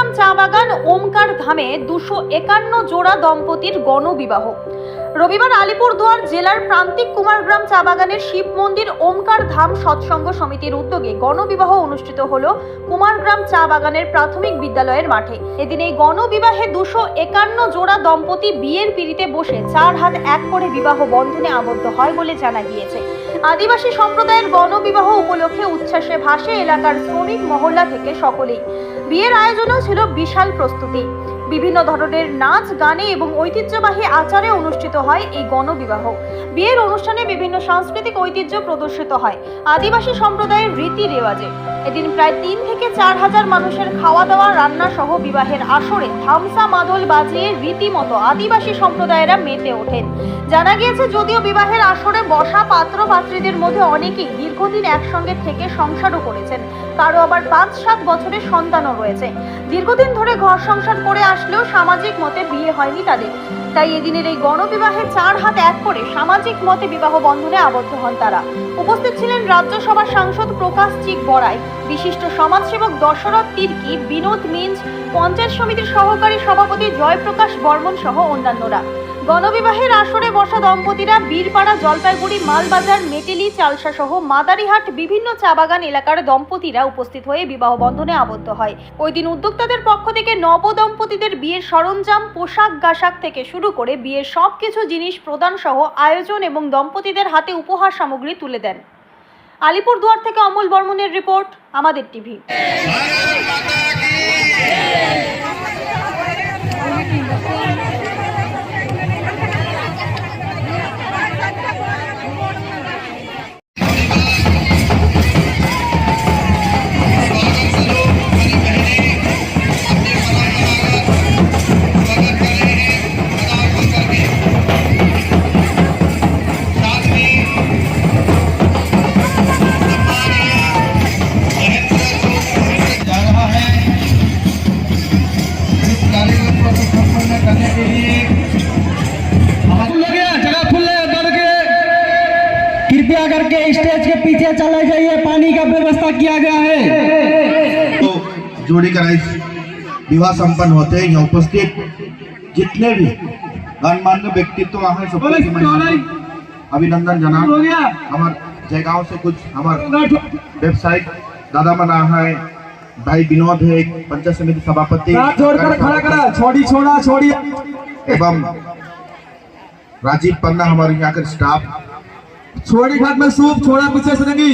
কুমারগ্রাম চা বাগান ওমকার ধামে দুশো একান্ন জোড়া দম্পতির গণবিবাহ। রবিবার আলিপুরদুয়ার জেলার প্রান্তিক কুমারগ্রাম চা বাগানের শিব মন্দির ওমকার ধাম সৎসঙ্গ সমিতির উদ্যোগে গণবিবাহ অনুষ্ঠিত হল কুমারগ্রাম চা বাগানের প্রাথমিক বিদ্যালয়ের মাঠে। এদিন এই গণবিবাহে দুশো একান্ন জোড়া দম্পতি বিয়ের পিড়িতে বসে চার হাত এক করে বিবাহ বন্ধনে আবদ্ধ হয় বলে জানা গিয়েছে। আদিবাসী সম্প্রদায়ের গণবিবাহ উপলক্ষে উচ্ছ্বাসে ভাসে এলাকার শ্রমিক মহল্লা থেকে সকলেই। বিয়ের আয়োজনও ছিল বিশাল প্রস্তুতি। বিভিন্ন ধরনের নাচ, গানে এবং ঐতিহ্যবাহী আচারে অনুষ্ঠিত হয় এই গণবিবাহ। বিয়ের অনুষ্ঠানে বিভিন্ন সাংস্কৃতিক ঐতিহ্য প্রদর্শিত হয়। আদিবাসী সম্প্রদায়ের রীতি রেওয়াজে। এদিন প্রায় তিন থেকে চার হাজার মানুষের খাওয়া দাওয়া রান্না সহ বিবাহের আসরে থামসা মাদল বাজিয়ে রীতিমতো আদিবাসী সম্প্রদায়েরা মেতে ওঠেন। জানা গিয়েছে, যদিও বিবাহের আসরে বসা পাত্র পাত্রীদের মধ্যে অনেকেই দীর্ঘদিন একসঙ্গে থেকে সংসারও করেছেন। কারও আবার পাঁচ সাত বছরের সন্তানও রয়েছে। দীর্ঘদিন ধরে ঘর সংসার করে আসলেও সামাজিক মতে বিয়ে হয়নি তাদের। তাই এদিনের এই গণবিবাহে চার হাত এক করে সামাজিক মতে বিবাহ বন্ধনে আবদ্ধ হন তারা। উপস্থিত ছিলেন রাজ্যসভার সাংসদ প্রকাশ চিক বড়াই, বিশিষ্ট সমাজসেবক দশরথ তির্কি, বিনোদ মিঞ্জ, পঞ্চায়েত সমিতির সহকারী সভাপতি জয়প্রকাশ বর্মন সহ অন্যান্যরা। গণবিবাহের আসরে বসা দম্পতিরা বীরপাড়া জলপাইগুড়ি, মালবাজার, মেটেলি চালসা সহ মাদারিহাট বিভিন্ন চা বাগান এলাকার দম্পতিরা উপস্থিত হয়ে বিবাহ বন্ধনে আবদ্ধ হয়। ওই দিন উদ্যোক্তাদের পক্ষ থেকে নব দম্পতিদের বিয়ের সরঞ্জাম, পোশাক গাশাক থেকে শুরু করে বিয়ের সব কিছু জিনিস প্রদান সহ আয়োজন এবং দম্পতিদের হাতে উপহার সামগ্রী তুলে দেন। আলিপুরদুয়ার থেকে অমল বর্মনের রিপোর্ট, আমাদের টিভি। करने के लिए फुल हो गया जगह फुल के कृपया करके स्टेज के पीछे चले जाइए पानी का व्यवस्था किया गया है। तो जोड़ी का विवाह संपन्न होते हैं यहाँ उपस्थित जितने भी गणमान्य व्यक्तित्व वहाँ हैं सबको बोले, मैं बोले। अभिनंदन जना हमारे गया। हमार जयगांव से कुछ हमारे वेबसाइट दादा मना है भाई विनोद है पंचायत समिति सभापति जोड़कर खड़ा करा छोड़ी छोड़ा छोड़ी। एवं राजीव पन्ना हमारे यहाँ के स्टाफ। छोड़ी घाट में सूप छोड़ा पीछे से रंगी